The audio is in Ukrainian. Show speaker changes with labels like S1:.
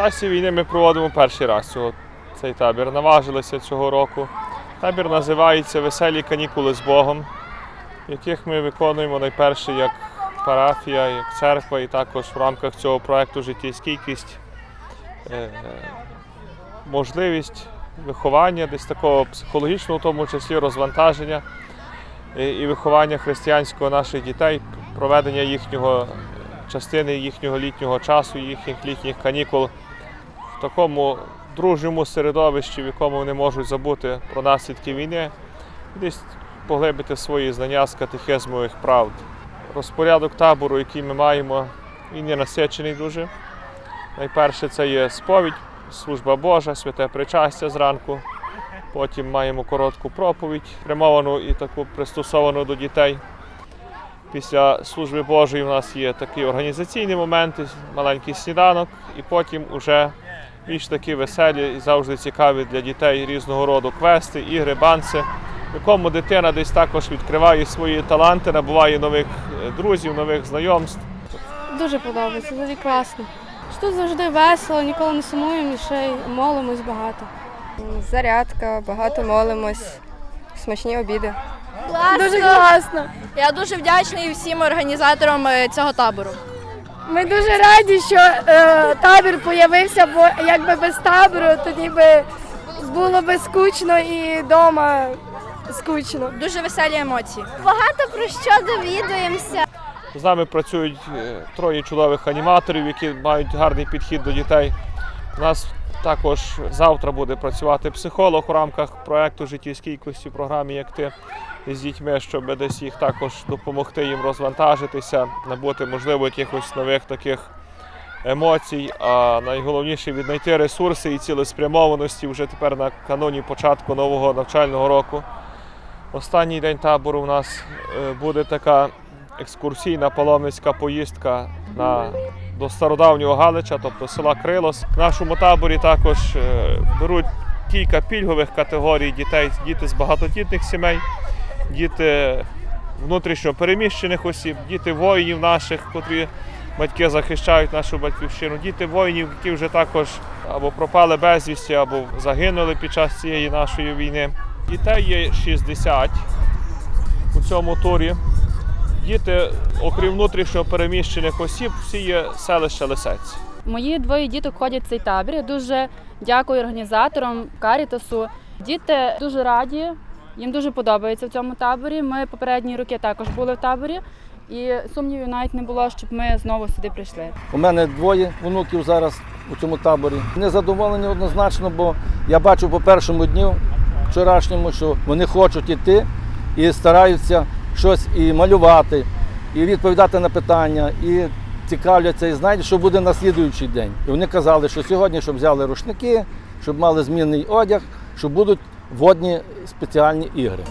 S1: часі війни ми проводимо перший раз цього, цей табір. Наважилися цього року. Табір називається Веселі канікули з Богом, яких ми виконуємо найперше як парафія, як церква, і також в рамках цього проєкту Життєстійкість е, можливість виховання, десь такого психологічного, в тому числі розвантаження і, і виховання християнського наших дітей, проведення їхнього частини їхнього літнього часу, їхніх літніх канікул такому дружньому середовищі, в якому вони можуть забути про наслідки війни, десь поглибити свої знання з катехизмових правд. Розпорядок табору, який ми маємо, він є насичений дуже. Найперше це є сповідь, служба Божа, святе причастя зранку. Потім маємо коротку проповідь, прямовану і таку пристосовану до дітей. Після служби Божої у нас є такі організаційні моменти, маленький сніданок, і потім уже більш такі веселі і завжди цікаві для дітей різного роду квести, ігри, банси, в якому дитина десь також відкриває свої таланти, набуває нових е, друзів, нових знайомств.
S2: Дуже подобається, взагалі класно. Що Тут завжди весело, ніколи не сумуємо і ще й молимось багато.
S3: Зарядка, багато молимось, смачні обіди.
S2: Дуже класно.
S4: Я дуже вдячний всім організаторам е, цього табору.
S2: Ми дуже раді, що е, табір з'явився, бо якби без табору, тоді би було би скучно і вдома скучно.
S4: Дуже веселі емоції.
S5: Багато про що довідуємося.
S1: З нами працюють е, троє чудових аніматорів, які мають гарний підхід до дітей. У нас також завтра буде працювати психолог у рамках проекту в програмі Як ти з дітьми, щоб десь їх також допомогти їм розвантажитися, набути можливо якихось нових таких емоцій. А найголовніше віднайти ресурси і цілеспрямованості вже тепер на каноні початку нового навчального року. Останній день табору у нас е, буде така екскурсійна паломницька поїздка на, до стародавнього Галича, тобто села Крилос. В нашому таборі також е, беруть кілька пільгових категорій дітей, діти з багатодітних сімей, діти внутрішньо переміщених осіб, діти воїнів наших, котрі батьки захищають нашу батьківщину, діти воїнів, які вже також або пропали безвісті, або загинули під час цієї нашої війни. Дітей є 60 у цьому турі. Діти, окрім внутрішньо переміщених осіб, всі є селище Лисець.
S6: Мої двоє діток ходять в цей табір. Я дуже дякую організаторам Карітасу. Діти дуже раді, їм дуже подобається в цьому таборі. Ми попередні роки також були в таборі, і сумнівів навіть не було, щоб ми знову сюди прийшли.
S7: У мене двоє онуків зараз у цьому таборі. Не задоволені однозначно, бо я бачу по першому дню вчорашньому, що вони хочуть іти і стараються щось і малювати, і відповідати на питання, і цікавляться, і знають, що буде на слідуючий день. І вони казали, що сьогодні, щоб взяли рушники, щоб мали змінний одяг, що будуть водні спеціальні ігри.